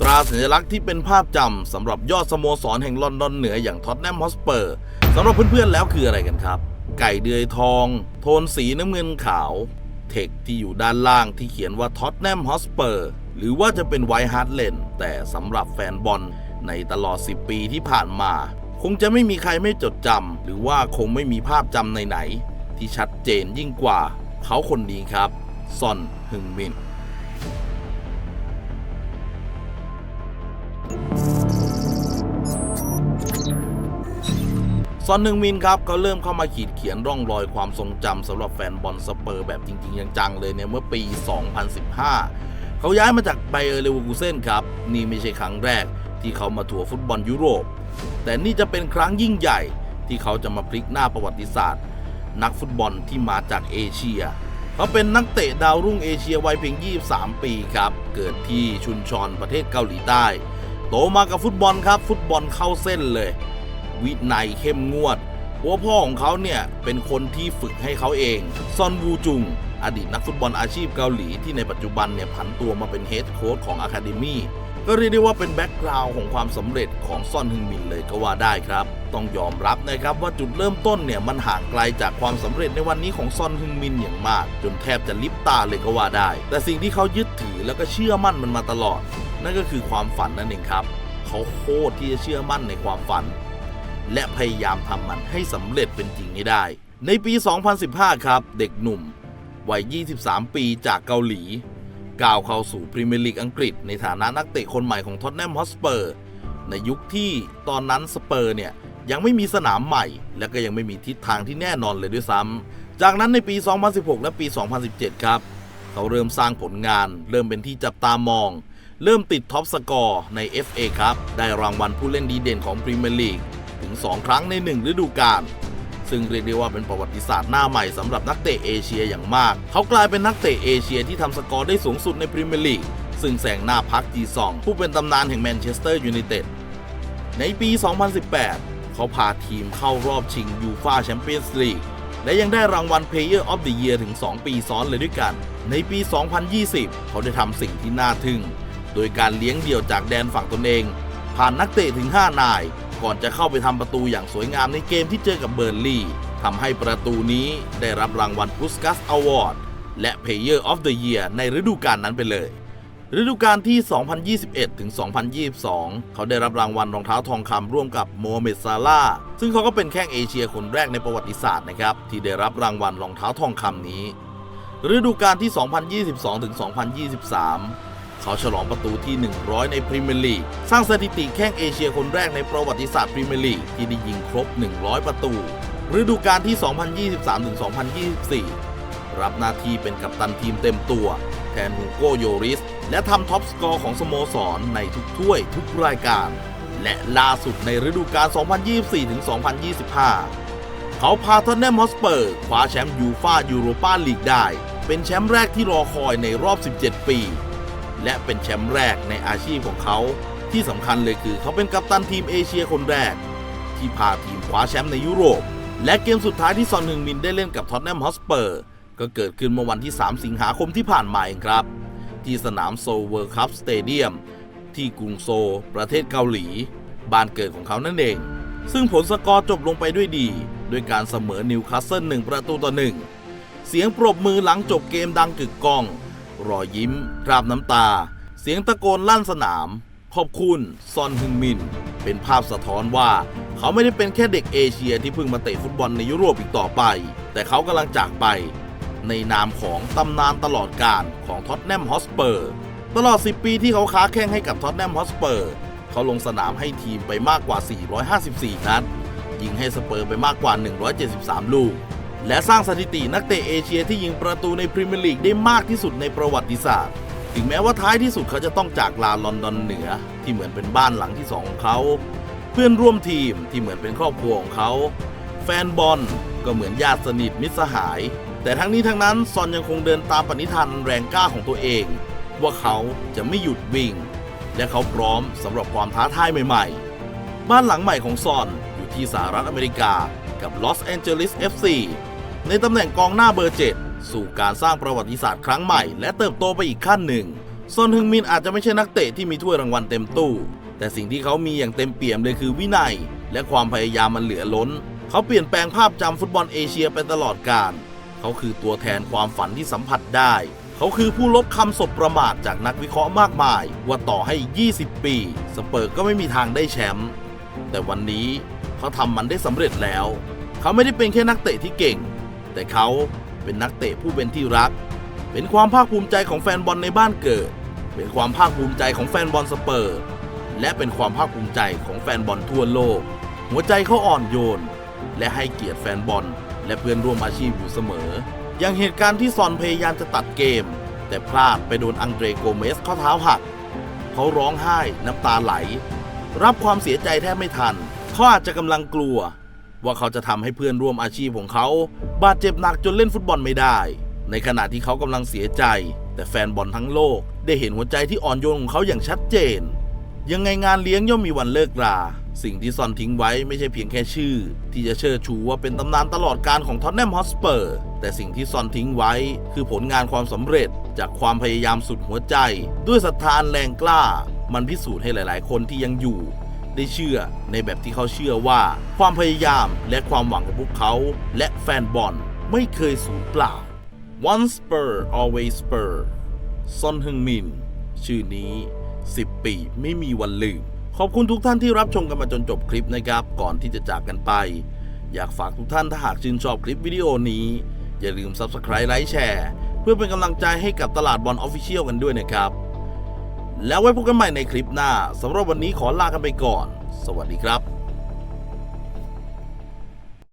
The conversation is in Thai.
ตราสัญลักษณ์ที่เป็นภาพจำสำหรับยอดสโมสรแห่งลอนดอนเหนืออย่างท็อตแนมฮอสเปอร์สำหรับเพื่อนๆแล้วคืออะไรกันครับ ไก่เดือยทอง โทนสีน้ำเงินขาว เทคที่อยู่ด้านล่างที่เขียนว่าท็อตแนมฮอสเปอร์หรือว่าจะเป็นไวท์ฮาร์ดเลนแต่สำหรับแฟนบอลในตลอด 10 ปีที่ผ่านมา คงจะไม่มีใครไม่จดจำหรือว่าคงไม่มีภาพจำไหนๆที่ชัดเจนยิ่งกว่าเขาคนนี้ครับซอนฮึงมิน อนฮึงมินครับก็เริ่มเข้ามาขีดเขียนร่องรอยความทรงจำสำหรับแฟนบอลสเปอร์แบบจริง ๆ จัง ๆ เลยเนี่ยเมื่อปี 2015 เขาย้ายมาจากไบเออร์เลเวอร์คูเซนครับ นี่ไม่ใช่ครั้งแรกที่เขามาทัวร์ฟุตบอลยุโรป แต่นี่จะเป็นครั้งยิ่งใหญ่ที่เขาจะมาพลิกหน้าประวัติศาสตร์ นักฟุตบอลที่มาจากเอเชีย เขาเป็นนักเตะดาวรุ่งเอเชียวัยเพียง 23 ปีครับ เกิดที่ชุนชอนประเทศเกาหลีใต้ โตมากับฟุตบอลครับ ฟุตบอลเข้าเส้นเลย วินัยเข้มงวด หัวพ่อของเขาเนี่ยเป็นคนที่ฝึกให้เขาเอง ซอนวูจุง อดีตนักฟุตบอลอาชีพเกาหลีที่ในปัจจุบันเนี่ยผันตัวมาเป็นเฮดโค้ชของอะคาเดมี่ก็เรียกได้ว่าเป็นแบ็กกราวน์ของความสำเร็จของซอนฮึงมินเลยก็ว่าได้ครับ ต้องยอมรับนะครับว่าจุดเริ่มต้นเนี่ยมันห่างไกลจากความสำเร็จในวันนี้ของซอนฮึงมินอย่างมาก จนแทบจะลิบตาเลยก็ว่าได้ แต่สิ่งที่เขายึดถือแล้วก็เชื่อมั่นมันมาตลอด นั่นก็คือความฝันนั่นเองครับ เขาโคตรที่จะเชื่อมั่นในความฝัน และพยายามทำมันให้สำเร็จเป็นจริงให้ได้ ในปี 2015 ครับ เด็กหนุ่ม วัย 23 ปีจากเกาหลี ก้าวเข้าสู่พรีเมียร์ลีกอังกฤษ ในฐานะนักเตะคนใหม่ของท็อตแนมฮอสเปอร์ในยุคที่ตอนนั้นสเปอร์เนี่ยยังไม่มีสนามใหม่ และก็ยังไม่มีทิศทางที่แน่นอนเลยด้วยซ้ำจากนั้นในปี 2016 และปี 2017 ครับ เขาเริ่มสร้างผลงาน เริ่มเป็นที่จับตามอง เริ่มติดท็อปสกอร์ใน FA ครับ ได้รางวัลผู้เล่นดีเด่นของพรีเมียร์ลีก ถึง 2 ครั้งใน 1 ฤดูกาลซึ่งเรียกได้ว่าเป็นประวัติศาสตร์หน้าใหม่สำหรับนักเตะเอเชียอย่างมาก เขากลายเป็นนักเตะเอเชียที่ทำสกอร์ได้สูงสุดในพรีเมียร์ลีก ซึ่งแซงหน้าพักจีซองผู้เป็นตำนานแห่งแมนเชสเตอร์ยูไนเต็ด ในปี 2018 เขาพาทีมเข้ารอบชิงยูฟาแชมเปี้ยนส์ลีก และยังได้รางวัล Player of the Year ถึง 2 ปีซ้อนเลยด้วยกัน ในปี 2020 เขาได้ทำสิ่งที่น่าทึ่ง โดยการเลี้ยงเดี่ยวจากแดนฝั่งตนเอง ผ่านนักเตะถึง 5 นาย ก่อนจะเข้าไปทำประตูอย่างสวยงามในเกมที่เจอกับเบอร์ลีย์ทำให้ประตูนี้ได้รับรางวัล Puskas Award และ Player of the Year ในฤดูกาลนั้นไปเลย ฤดูกาลที่ 2021 ถึง 2022 เขาได้รับรางวัลรองเท้าทองคำร่วมกับโมฮัมเหม็ดซาลาซึ่งเขาก็เป็นแข้งเอเชียคนแรกในประวัติศาสตร์นะครับ ที่ได้รับรางวัลรองเท้าทองคำนี้ ฤดูกาลที่ 2022 ถึง 2023 เขาฉลองประตูที่ 100 ในพรีเมียร์ลีกสร้างสถิติแข้งเอเชียคนแรกในประวัติศาสตร์พรีเมียร์ลีกที่ได้ยิงครบ 100 ประตูฤดูกาลที่ 2023-2024 รับหน้าที่เป็นกัปตันทีมเต็มตัว แทนฮูโกโยริส และทำท็อปสกอร์ของสโมสรในทุกถ้วยทุกรายการ และล่าสุดในฤดูกาล 2024-2025 เขาพาทอนแนมฮอสเปอร์คว้าแชมป์ยูฟายูโรปาลีกได้ เป็นแชมป์แรกที่รอคอยในรอบ 17 ปี และเป็นแชมป์แรกในอาชีพของเขา ที่สำคัญเลยคือเขาเป็นกัปตันทีมเอเชียคนแรก ที่พาทีมคว้าแชมป์ในยุโรป และเกมสุดท้ายที่ซอนฮึงมินได้เล่นกับท็อตแนมฮอสเปอร์ก็เกิดขึ้นเมื่อวันที่ 3 สิงหาคมที่ผ่านมาเองครับ ที่สนามโซเวิร์คัพสเตเดียมที่กรุงโซ ประเทศเกาหลี บ้านเกิดของเขานั่นเอง ซึ่งผลสกอร์จบลงไปด้วยดี ด้วยการเสมอนิวคาสเซิลหนึ่งประตูต่อหนึ่งเสียงปรบมือหลังจบเกมดังกึกก้อง รอยยิ้ม คราบน้ำตา เสียงตะโกนลั่นสนาม ขอบคุณซอนฮึงมิน เป็นภาพสะท้อนว่า เขาไม่ได้เป็นแค่เด็กเอเชียที่เพิ่งมาเตะฟุตบอลในยุโรปอีกต่อไป แต่เขากำลังจากไป ในนามของตำนานตลอดการของท็อตแนมฮอสเปอร์ ตลอด 10 ปีที่เขาค้าแข่งให้กับท็อตแนมฮอสเปอร์เขาลงสนามให้ทีมไปมากกว่า 454 นัดยิงให้สเปอร์ไปมากกว่า 173 ลูก และสร้างสถิตินักเตะเอเชียที่ยิงประตูในพรีเมียร์ลีกได้มากที่สุดในประวัติศาสตร์ ถึงแม้ว่าท้ายที่สุดเขาจะต้องจากลาลอนดอนเหนือ ที่เหมือนเป็นบ้านหลังที่สองของเขา เพื่อนร่วมทีมที่เหมือนเป็นครอบครัวของเขา แฟนบอลก็เหมือนญาติสนิทมิตรสหาย แต่ทั้งนี้ทั้งนั้นซอนยังคงเดินตามปณิธานแรงกล้าของตัวเอง ว่าเขาจะไม่หยุดวิ่ง และเขาพร้อมสำหรับความท้าทายใหม่ๆ บ้านหลังใหม่ของซอนอยู่ที่สหรัฐอเมริกากับลอสแอนเจลิส FC ในตำแหน่งกองหน้าเบอร์7สู่การสร้างประวัติศาสตร์ครั้งใหม่ และเติบโตไปอีกขั้นหนึ่งซอนฮึงมินอาจจะไม่ใช่นักเตะที่มีถ้วยรางวัลเต็มตู้ แต่สิ่งที่เขามีอย่างเต็มเปี่ยมเลยคือวินัย และความพยายามมันเหลือล้น เขาเปลี่ยนแปลงภาพจำฟุตบอลเอเชียไปตลอดกาลเขาคือตัวแทนความฝันที่สัมผัสได้ เขาคือผู้ลบคำสบประมาทจากนักวิเคราะห์มากมาย ว่าต่อให้ 20 ปี สเปอร์ก็ไม่มีทางได้แชมป์แต่วันนี้เขาทำมันได้สำเร็จแล้ว เขาไม่ได้เป็นแค่นักเตะที่เก่ง แต่เขาเป็นนักเตะผู้เป็นที่รัก เป็นความภาคภูมิใจของแฟนบอลในบ้านเกิด เป็นความภาคภูมิใจของแฟนบอลสเปอร์ และเป็นความภาคภูมิใจของแฟนบอลทั่วโลก หัวใจเขาอ่อนโยน และให้เกียรติแฟนบอล และเพื่อนร่วมอาชีพอยู่เสมอ อย่างเหตุการณ์ที่ซอนพยายามจะตัดเกม แต่พลาดไปโดนอังเดรโกเมสข้อเท้าหัก เขาร้องไห้น้ำตาไหล รับความเสียใจแทบไม่ทันเขาอาจจะกำลังกลัว ว่าเขาจะทำให้เพื่อนร่วมอาชีพของเขาบาดเจ็บหนักจนเล่นฟุตบอลไม่ได้ ในขณะที่เขากำลังเสียใจ แต่แฟนบอลทั้งโลก ได้เห็นหัวใจที่อ่อนโยนของเขาอย่างชัดเจน ยังไงงานเลี้ยงย่อมมีวันเลิกราสิ่งที่ซอนทิ้งไว้ไม่ใช่เพียงแค่ชื่อ ที่จะเชิดชูว่าเป็นตำนานตลอดการของท็อตแนมฮอสเปอร์แต่สิ่งที่ซอนทิ้งไว้ คือผลงานความสำเร็จจากความพยายามสุดหัวใจ ด้วยศรัทธานแรงกล้า มันพิสูจน์ให้หลาย ๆ คนที่ยังอยู่ ได้เชื่อในแบบที่เขาเชื่อว่า ความพยายามและความหวังของพวกเขา และแฟนบอลไม่เคยสูญเปล่า One Spur Always Spur ซอนฮึงมิน ชื่อนี้ 10 ปีไม่มีวันลืม ขอบคุณทุกท่านที่รับชมกันมาจนจบคลิปนะครับ ก่อนที่จะจากกันไป อยากฝากทุกท่านถ้าหากชื่นชอบคลิปวิดีโอนี้ อย่าลืม Subscribe ไลค์แชร์ เพื่อเป็นกำลังใจให้กับตลาดบอลออฟฟิเชียลกันด้วยนะครับ แล้วไว้พบกันใหม่ในคลิปหน้าสำหรับวันนี้ขอลากันไปก่อน สวัสดีครับ